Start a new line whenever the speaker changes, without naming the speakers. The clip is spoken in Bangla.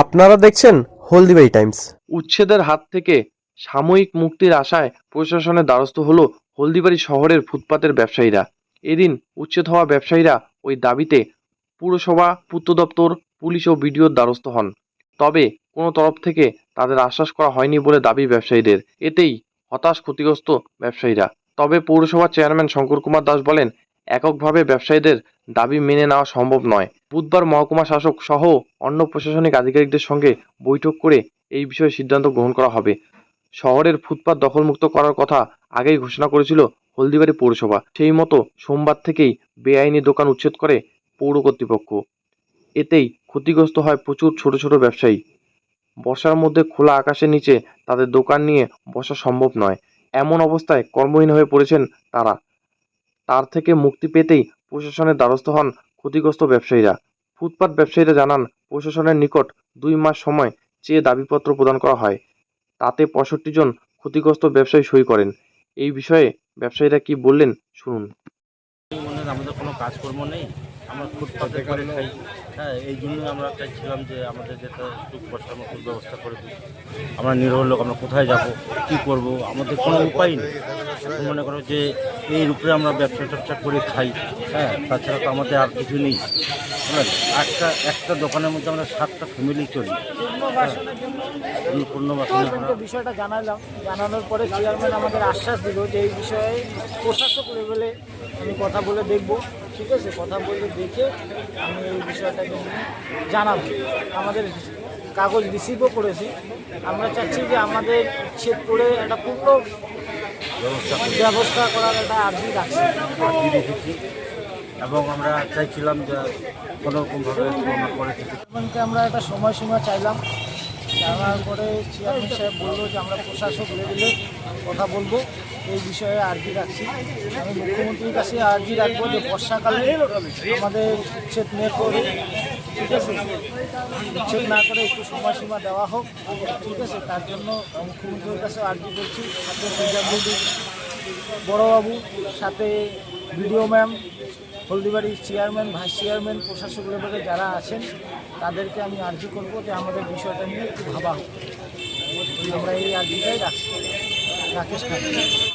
আপনারা দেখছেন হলদিবাই টাইমস।
উচ্ছেদের হাত থেকে সাময়িক মুক্তির আশায় প্রশাসনের দ্বারস্থ হল হলদিবাড়ি শহরের ফুটপাতের ব্যবসায়ীরা। এদিন উচ্ছেদ হওয়া ব্যবসায়ীরা ওই দাবিতে পুরসভা পূর্ত দপ্তর পুলিশ ও বিডিওর দ্বারস্থ হন। তবে কোনো তরফ থেকে তাদের আশ্বাস করা হয়নি বলে দাবি ব্যবসায়ীদের। এতেই হতাশ ক্ষতিগ্রস্ত ব্যবসায়ীরা। তবে পৌরসভার চেয়ারম্যান শঙ্কর কুমার দাস বলেন এককভাবে ব্যবসায়ীদের দাবি মেনে নেওয়া সম্ভব নয়। বুধবার মহকুমা শাসক সহ অন্য প্রশাসনিক আধিকারিকদের সঙ্গে বৈঠক করে এই বিষয়ে সিদ্ধান্ত গ্রহণ করা হবে। শহরের ফুটপাত দখলমুক্ত করার কথা আগেই ঘোষণা করেছিল হলদিবাড়ি পৌরসভা। সেই মতো সোমবার থেকেই বেআইনি দোকান উচ্ছেদ করে পৌর কর্তৃপক্ষ। এতেই ক্ষতিগ্রস্ত হয় প্রচুর ছোট ছোট ব্যবসায়ী। বর্ষার মধ্যে খোলা আকাশের নিচে তাদের দোকান নিয়ে বসা সম্ভব নয়। এমন অবস্থায় কর্মহীন হয়ে পড়েছেন তারা। তার থেকে মুক্তি পেতেই প্রশাসনের দ্বারস্থ হন ক্ষতিগ্রস্ত ব্যবসায়ীরা। ফুটপাত ব্যবসায়ীরা জানান, প্রশাসনের নিকট দুই মাস সময় চেয়ে দাবিপত্র প্রদান করা হয়। তাতে পঁয়ষট্টি জন ক্ষতিগ্রস্ত ব্যবসায়ী সই করেন। এই বিষয়ে ব্যবসায়ীরা কি বললেন, শুনুন।
আমাদের কোনো কাজকর্ম নেই। আমরা ফুটপাতে করে খাই। হ্যাঁ এই জন্য আমরা চাইছিলাম যে আমাদের যেটা একটু বসার মতো ব্যবস্থা করে দিই। আমরা নিরহ লোক আমরা কোথায় যাব কি করব আমাদের কোনো উপায় নেই। মনে করো যে এর উপরে আমরা ব্যবসা ট্যাবসা করে খাই। হ্যাঁ তাছাড়া তো আমাদের আর কিছু নেই? একটা একটা দোকানের মধ্যে আমরা সাতটা ফ্যামিলি চলি।
চেয়ারম্যানকে বিষয়টা জানালাম। জানানোর পরে চেয়ারম্যান আমাদের আশ্বাস দিল যে এই বিষয়ে প্রশাসক লেভেলে আমি কথা বলে দেখব। ঠিক আছে কথা বলে দেখে আমি এই বিষয়টাকে জানাব। আমাদের কাগজ রিসিভও করেছি। আমরা চাচ্ছি যে আমাদের ছেদ করে একটা পূর্ণ ব্যবস্থা করার একটা আর্জি রাখছি।
আর্জি রেখেছি। এবং আমরা চাইছিলাম যে কোনো রকমভাবে একটু আমরা করে দিতে
চেয়ারম্যানকে আমরা একটা সময়সীমা চাইলাম। জানার পরে চেয়ারম্যান সাহেব বলল যে আমরা প্রশাসক লেভেলে কথা বলব। এই বিষয়ে আর্জি রাখছি। আমি মুখ্যমন্ত্রীর কাছে আর্জি রাখব যে বর্ষাকালে আমাদের উচ্ছেদ নিয়ে করে ঠিক আছে? উচ্ছেদ না করে একটু সময়সীমা দেওয়া হোক। ঠিক আছে? তার জন্য মুখ্যমন্ত্রীর কাছে আর্জি করছি। বড়বাবু, সাথে বিডিও ম্যাম হলদিবাড়ির চেয়ারম্যান, ভাইস চেয়ারম্যান, প্রশাসক লেভেলে যারা আছেন, তাদেরকে আমি আর্জি করব যে আমাদের বিষয়টা নিয়ে একটু ভাবা আমরা এই আর্জিটাই রাখছি। রাকেশ